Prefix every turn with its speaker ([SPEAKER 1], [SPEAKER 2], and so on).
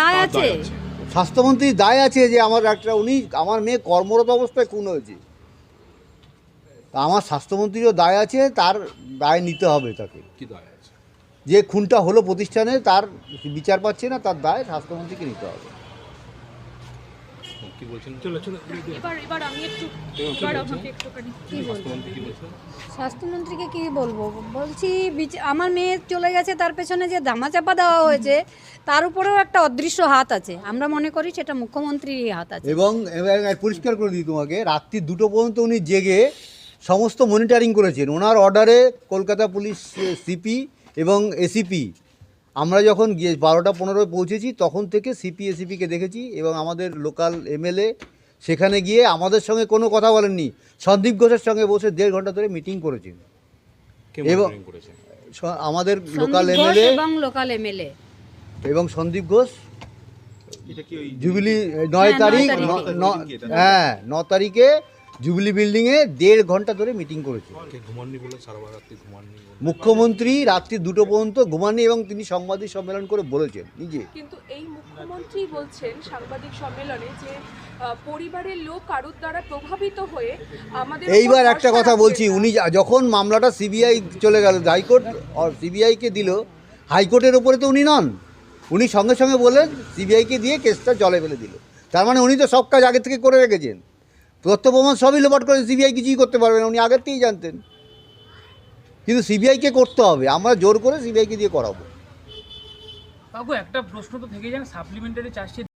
[SPEAKER 1] দায় আছে।
[SPEAKER 2] স্বাস্থ্যমন্ত্রীর দায় আছে যে আমার একটা উনি আমার মেয়ে কর্মরত অবস্থায় খুন হয়েছে। তা আমার স্বাস্থ্যমন্ত্রীরও দায় আছে তার দায় নিতে হবে তাকে।
[SPEAKER 3] কি দায় আছে?
[SPEAKER 2] যে খুনটা হলো প্রতিষ্ঠানে তার বিচার পাচ্ছে না তার দায় স্বাস্থ্যমন্ত্রীকে নিতে হবে।
[SPEAKER 3] কি বলছেন? চলো চলো
[SPEAKER 4] এবার এবার আমি একটু এবার আমাকে একটুখানি
[SPEAKER 1] কি বলব?
[SPEAKER 3] স্বাস্থ্যমন্ত্রী কি বলছেন?
[SPEAKER 1] স্বাস্থ্যমন্ত্রীকে কি বলব? বলছি আমার মেয়ে চলে গেছে তার পেছনে যে ধামাচাপা দেওয়া হয়েছে তার উপরেও একটা অদৃশ্য হাত আছে। আমরা মনে করি সেটা মুখ্যমন্ত্রীর হাত আছে।
[SPEAKER 2] এবং এবং পরিষ্কার করে দিই তোমাকে রাত্রি দুটো পর্যন্ত উনি জেগে সমস্ত মনিটরিং করেছেন। ওনার অর্ডারে কলকাতা পুলিশ সিপি এবং এসিপি আমরা যখন গিয়ে বারোটা পনেরোয় পৌঁছেছি তখন থেকে সিপি এসিপিকে দেখেছি এবং আমাদের লোকাল এমএলএ সেখানে গিয়ে আমাদের সঙ্গে কোনো কথা বলেননি। সন্দীপ ঘোষের সঙ্গে বসে দেড় ঘণ্টা ধরে মিটিং করেছেন এবং- আমাদের লোকাল এমএলএ
[SPEAKER 1] এবং লোকাল এমএলএ
[SPEAKER 2] এবং সন্দীপ ঘোষ।
[SPEAKER 5] এটা কি ওই
[SPEAKER 2] জুবিলি নয়
[SPEAKER 1] হ্যাঁ,
[SPEAKER 2] তারিখ ন- ন- হ্যাঁ ন তারিখে জুবিলি বিল্ডিংয়ে দেড় ঘণ্টা ধরে মিটিং করেছে। মুখ্যমন্ত্রী রাত্রি দুটো পর্যন্ত ঘুমাননি এবং তিনি সাংবাদিক সম্মেলন করে বলেছেন নিজে।
[SPEAKER 4] কিন্তু এই মুখ্যমন্ত্রী বলছেন সাংবাদিক সম্মেলনে যে পরিবারের লোক কারোর দ্বারা প্রভাবিত হয়ে আমাদের
[SPEAKER 2] এইবার একটা কথা বলছি উনি যখন মামলাটা সিবিআই চলে গেল হাইকোর্ট সিবিআইকে দিল হাইকোর্টের ওপরে তো উনি নন। উনি সঙ্গে সঙ্গে বললেন সিবিআইকে দিয়ে কেসটা জলে ফেলে দিল। তার মানে উনি তো সব কাজ আগে থেকে করে রেখেছেন। তথ্য প্রমাণ সবই লোপাট করে সিবিআই কিছুই করতে পারবে না, উনি আগের থেকেই জানতেন। কিন্তু সিবিআইকে করতে হবে, আমরা জোর করে সিবিআইকে দিয়ে করাবো।
[SPEAKER 6] একটা প্রশ্ন তো থেকে যান সাপ্লিমেন্টারি চার্জশিট